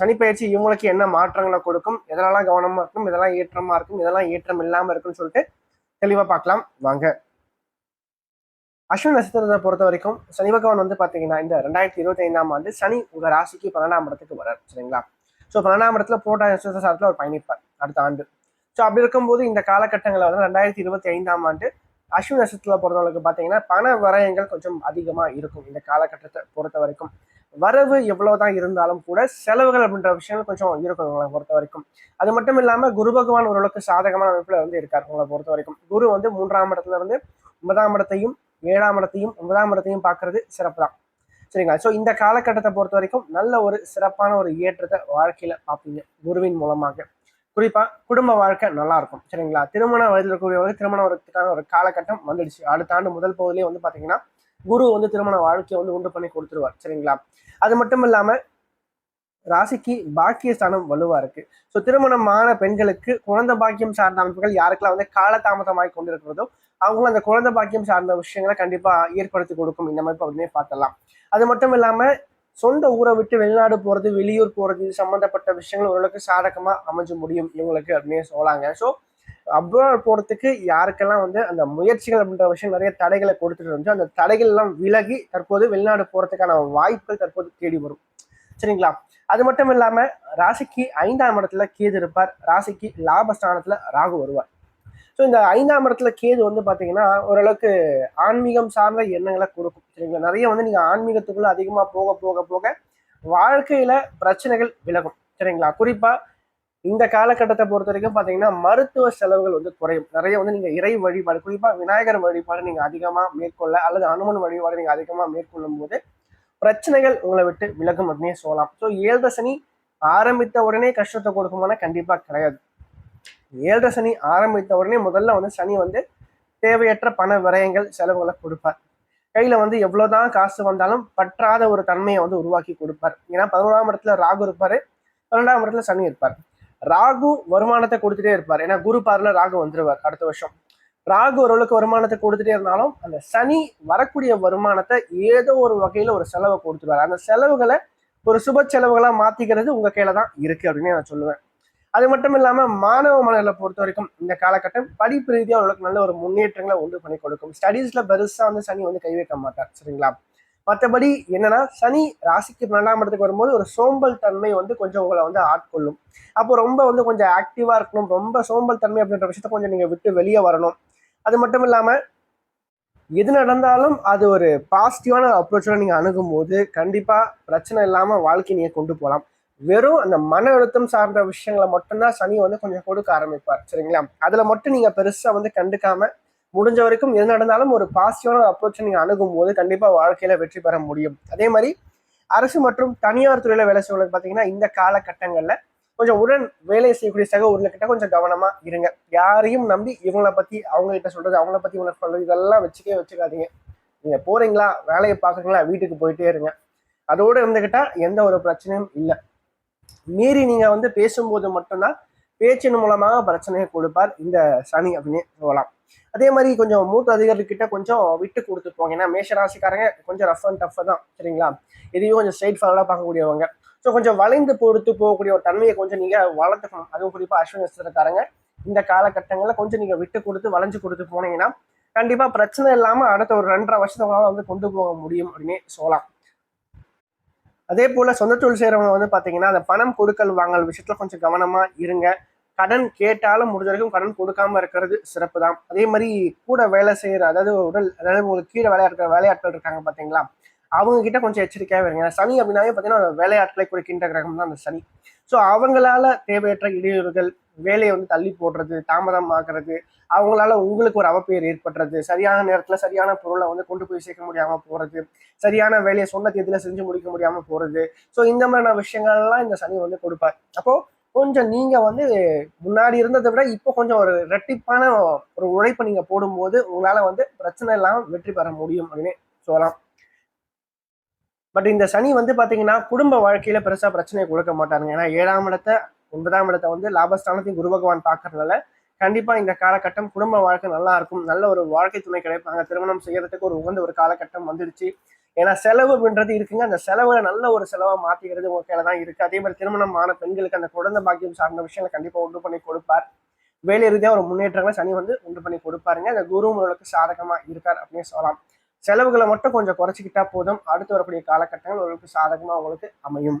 சனி பயிற்சி இவங்களுக்கு என்ன மாற்றங்களை கொடுக்கும் எதனால கவனமாக இருக்கும் இதெல்லாம் ஏற்றமாக இருக்கும் இதெல்லாம் ஏற்றம் இல்லாமல் இருக்கும்னு சொல்லிட்டு தெளிவாக பார்க்கலாம். வாங்க. அஸ்வின் நட்சத்திரத்தை பொறுத்த வரைக்கும் சனி பகவான் வந்து பார்த்தீங்கன்னா இந்த ரெண்டாயிரத்தி இருபத்தி ஐந்தாம் ஆண்டு சனி உங்கள் ராசிக்கு பன்னெண்டாம் இடத்துக்கு வரார் சரிங்களா? ஸோ பன்னெண்டாம் இடத்துல போட்டா நட்சத்திர சாரத்தில் அவர் பயணிப்பார் அடுத்த ஆண்டு. ஸோ அப்படி இருக்கும்போது இந்த காலகட்டங்களில் வந்து ரெண்டாயிரத்தி இருபத்தி ஐந்தாம் ஆண்டு அஸ்வின் நட்சத்திரத்தில் பொறுத்தவரைக்கும் பார்த்தீங்கன்னா பண விரயங்கள் கொஞ்சம் அதிகமாக இருக்கும் இந்த காலகட்டத்தை பொறுத்த வரைக்கும். வரவு எவ்வளவுதான் இருந்தாலும் கூட செலவுகள் அப்படின்ற விஷயங்கள் கொஞ்சம் இருக்கும் உங்களை பொறுத்த வரைக்கும். அது மட்டும் இல்லாமல் குரு பகவான் ஓரளவுக்கு சாதகமான அமைப்புல வந்து இருக்கார் உங்களை பொறுத்த வரைக்கும். குரு வந்து மூன்றாம் இடத்துல இருந்து ஒன்பதாம் இடத்தையும் ஏழாம் இடத்தையும் ஒன்பதாம் இடத்தையும் பார்க்கறது சிறப்பு தான். சரிங்களா? ஸோ இந்த காலகட்டத்தை பொறுத்த வரைக்கும் நல்ல ஒரு சிறப்பான ஒரு ஏற்றத்தை வாழ்க்கையில பார்ப்பீங்க குருவின் மூலமாக. குறிப்பா குடும்ப வாழ்க்கை நல்லா இருக்கும். சரிங்களா? திருமண வயதில் இருக்கக்கூடியவர்கள் திருமணம் வரதுக்கான ஒரு காலகட்டம் வந்துடுச்சு. அடுத்த ஆண்டு முதல் பகுதியிலே வந்து பாத்தீங்கன்னா குரு வந்து திருமண வாழ்க்கையை வந்து உண்டு பண்ணி கொடுத்துருவார் சரிங்களா? அது மட்டும் இல்லாம ராசிக்கு பாக்கிய ஸ்தானம் வலுவா இருக்கு. ஸோ திருமணமான பெண்களுக்கு குழந்தை பாக்கியம் சார்ந்த அமைப்புகள் யாருக்கெல்லாம் வந்து காலதாமதமாகி கொண்டிருக்கிறதோ அவங்களும் அந்த குழந்தை பாக்கியம் சார்ந்த விஷயங்களை கண்டிப்பா ஏற்படுத்தி கொடுக்கும். இந்த மாதிரி அப்படின்னே பார்க்கலாம் அது மட்டும் இல்லாம சொந்த ஊரை விட்டு வெளிநாடு போறது வெளியூர் போறது சம்பந்தப்பட்ட விஷயங்கள் ஓரளவுக்கு சாதகமா அமைஞ்சு முடியும் இவங்களுக்கு அப்படின்னே சொல்லாங்க ஸோ அப்ராட் போகிறதுக்கு யாருக்கெல்லாம் வந்து அந்த முயற்சிகள் அப்படின்ற விஷயம் நிறைய தடைகளை கொடுத்துட்டு இருந்துச்சோ அந்த தடைகள்லாம் விலகி தற்போது வெளிநாடு போகிறதுக்கான வாய்ப்புகள் தற்போது தேடி வரும். சரிங்களா? அது மட்டும் இல்லாமல் ராசிக்கு ஐந்தாம் இடத்துல கேது இருப்பார். ராசிக்கு லாபஸ்தானத்தில் ராகு வருவார். ஸோ இந்த ஐந்தாம் இடத்துல கேது வந்து பார்த்தீங்கன்னா ஓரளவுக்கு ஆன்மீகம் சார்ந்த எண்ணங்களை கொடுக்கும். சரிங்களா? நிறைய வந்து நீங்கள் ஆன்மீகத்துக்குள்ளே அதிகமாக போக போக போக வாழ்க்கையில் பிரச்சனைகள் விலகும். சரிங்களா? குறிப்பாக இந்த காலகட்டத்தை பொறுத்த வரைக்கும் பார்த்தீங்கன்னா மருத்துவ செலவுகள் வந்து குறையும். நிறைய வந்து நீங்கள் இறை வழிபாடு குறிப்பாக விநாயகர் வழிபாடு நீங்கள் அதிகமாக மேற்கொள்ள அல்லது அனுமன் வழிபாடு நீங்கள் அதிகமாக மேற்கொள்ளும் போது பிரச்சனைகள் உங்களை விட்டு விலகும் அப்படின்னே சொல்லலாம். ஸோ ஏழரை சனி ஆரம்பித்த உடனே கஷ்டத்தை கொடுக்குமானா கண்டிப்பாக கிடையாது. ஏழரை சனி ஆரம்பித்த உடனே முதல்ல வந்து சனி வந்து தேவையற்ற பண விரயங்கள் செலவுகளை கொடுப்பார். கையில் வந்து எவ்வளோதான் காசு வந்தாலும் பற்றாத ஒரு தன்மையை வந்து உருவாக்கி கொடுப்பார். ஏன்னா பதினோராம் இடத்துல ராகு இருப்பார் பன்னெண்டாம் இடத்துல சனி இருப்பார். ராகு வருமானத்தை கொடுத்துட்டே இருப்பார். ஏன்னா குரு பார்ல ராகு வந்துருவார் அடுத்த வருஷம். ராகு ஓரளவுக்கு வருமானத்தை கொடுத்துட்டே இருந்தாலும் அந்த சனி வரக்கூடிய வருமானத்தை ஏதோ ஒரு வகையில ஒரு செலவை கொடுத்துருவார். அந்த செலவுகளை ஒரு சுப செலவுகளா மாத்திக்கிறது உங்க கையில தான் இருக்கு அப்படின்னு நான் சொல்லுவேன். அது மட்டும் இல்லாம மாணவ மலர்களை பொறுத்த வரைக்கும் இந்த காலகட்டம் படிப்பு ரீதியாக ஓரளவுக்கு நல்ல ஒரு முன்னேற்றங்களை உண்டு பண்ணி கொடுக்கும். ஸ்டடீஸ்ல பெருசா வந்து சனி வந்து கை வைக்க மாட்டார். சரிங்களா? மற்றபடி என்னன்னா சனி ராசிக்கு பன்னெண்டாம் இடத்துக்கு வரும்போது ஒரு சோம்பல் தன்மை வந்து கொஞ்சம் உங்களை வந்து ஆட்கொள்ளும். அப்போ ரொம்ப வந்து கொஞ்சம் ஆக்டிவா இருக்கணும். ரொம்ப சோம்பல் தன்மை அப்படின்ற விஷயத்த கொஞ்சம் நீங்க விட்டு வெளியே வரணும். அது மட்டும் இல்லாம எது நடந்தாலும் அது ஒரு பாசிட்டிவான அப்ரோச்சோட நீங்க அணுகும் போது கண்டிப்பா பிரச்சனை இல்லாம வாழ்க்கை நீங்க கொண்டு போகலாம். வெறும் அந்த மன அழுத்தம் சார்ந்த விஷயங்களை மட்டும்தான் சனி வந்து கொஞ்சம் கொடுக்க ஆரம்பிப்பார். சரிங்களா? அதுல மட்டும் நீங்க பெருசா வந்து கண்டுக்காம முடிஞ்ச வரைக்கும் எது நடந்தாலும் ஒரு பாசிட்டிவான அப்ரோச்சை நீங்கள் அணுகும் போது கண்டிப்பாக வாழ்க்கையில் வெற்றி பெற முடியும். அதே மாதிரி அரசு மற்றும் தனியார் துறையில் வேலை செய்வங்களுக்கு பார்த்தீங்கன்னா இந்த காலகட்டங்களில் கொஞ்சம் உடன் வேலை செய்யக்கூடிய சக ஊர்ல கொஞ்சம் கவனமாக இருங்க. யாரையும் நம்பி இவங்கள பற்றி அவங்ககிட்ட சொல்கிறது அவங்கள பற்றி இவங்களை சொல்கிறது இதெல்லாம் வச்சுக்கே வச்சுக்காதீங்க. நீங்கள் போகிறீங்களா வேலையை பார்க்குறீங்களா வீட்டுக்கு போயிட்டே இருங்க. அதோட இருந்துக்கிட்டால் எந்த ஒரு பிரச்சனையும் இல்லை. மீறி நீங்கள் வந்து பேசும்போது மட்டும்தான் பேச்சின் மூலமாக பிரச்சனையை கொடுப்பார் இந்த சனி அப்படின்னு சொல்லலாம். அதே மாதிரி கொஞ்சம் மூத்த அதிகாரிகிட்ட கொஞ்சம் விட்டு கொடுத்து போங்க ஏன்னா மேஷராசிக்காரங்க கொஞ்சம் ரஃப் அண்ட் டஃப் தான் சரிங்களா? இதையும் கொஞ்சம் ஸ்ட்ரைட் ஃபார்வர்டாக பார்க்கக்கூடியவங்க. ஸோ கொஞ்சம் வளைந்து பொறுத்து போகக்கூடிய ஒரு தன்மையை கொஞ்சம் நீங்கள் வளர்த்துக்கணும். அதுவும் குறிப்பாக அஸ்வினி நட்சத்திரக்காரங்க இந்த காலகட்டங்களில் கொஞ்சம் நீங்கள் விட்டு கொடுத்து வளைஞ்சு கொடுத்து போனீங்கன்னா கண்டிப்பாக பிரச்சனை இல்லாமல் அடுத்த ஒரு ரெண்டரை வருஷத்தை வந்து கொண்டு போக முடியும் அப்படின்னு சொல்லலாம். அதே போல் சொந்த தொழில் செய்கிறவங்க வந்து பார்த்தீங்கன்னா அந்த பணம் கொடுக்கல் வாங்கல் விஷயத்தில் கொஞ்சம் கவனமாக இருங்க. கடன் கேட்டாலும் முடிஞ்ச வரைக்கும் கடன் கொடுக்காம இருக்கிறது சிறப்பு தான் அதே மாதிரி கூட வேலை செய்யற அதாவது உடல் அதாவது உங்களுக்கு கீழே வேலையாட்கள் வேலையாட்கள் இருக்காங்க பாத்தீங்களா? அவங்க கிட்ட கொஞ்சம் எச்சரிக்கையாக இருங்க. சனி அப்படின்னாவே பார்த்தீங்கன்னா வேலையாட்களை குறிக்கின்ற கிரகம் தான் அந்த சனி. ஸோ அவங்களால தேவையற்ற இடையூறுகள் வேலையை வந்து தள்ளி போடுறது தாமதம் ஆக்குறது அவங்களால உங்களுக்கு ஒரு அவப்பெயர் ஏற்படுறது சரியான நேரத்தில் சரியான பொருளை வந்து கொண்டு போய் சேர்க்க முடியாமல் போகிறது சரியான வேலையை சொன்ன தேதியில் செஞ்சு முடிக்க முடியாமல் போகிறது ஸோ இந்த மாதிரியான விஷயங்கள்லாம் இந்த சனி வந்து கொடுப்பார். அப்போது கொஞ்சம் நீங்க வந்து முன்னாடி இருந்ததை விட இப்போ கொஞ்சம் ஒரு ரெட்டிப்பான ஒரு உழைப்பை நீங்க போடும்போது உங்களால வந்து பிரச்சனை இல்லாமல் வெற்றி பெற முடியும் அப்படின்னு சொல்லலாம். பட் இந்த சனி வந்து பாத்தீங்கன்னா குடும்ப வாழ்க்கையில பெருசா பிரச்சனையை கொடுக்க மாட்டாருங்க. ஏன்னா ஏழாம் இடத்த ஒன்பதாம் இடத்த வந்து லாபஸ்தானத்தையும் குரு பகவான் பார்க்கறதுனால கண்டிப்பா இந்த காலகட்டம் குடும்ப வாழ்க்கை நல்லா இருக்கும். நல்ல ஒரு வாழ்க்கை துணை கிடைப்பாங்க. திருமணம் செய்யறதுக்கு ஒரு உகந்த ஒரு காலகட்டம் வந்துடுச்சு ஏன்னா செலவு அப்படின்றது இருக்குங்க. அந்த செலவை நல்ல ஒரு செலவை மாத்திக்கிறது உங்கள் தான் இருக்கு. அதே மாதிரி திருமணம் ஆன பெண்களுக்கு அந்த குழந்தை பாக்கியம் சார்ந்த விஷயங்களை கண்டிப்பா உண்டு பண்ணி கொடுப்பார். வேலை ரீதியாக ஒரு முன்னேற்றங்களை சனி வந்து உண்டு பண்ணி கொடுப்பாருங்க. அந்த குரு உங்களுக்கு சாதகமா இருக்கார் அப்படின்னு சொல்லலாம். செலவுகளை மட்டும் கொஞ்சம் குறைச்சிக்கிட்டா போதும். அடுத்து வரக்கூடிய காலகட்டங்கள் உங்களுக்கு சாதகமா உங்களுக்கு அமையும்.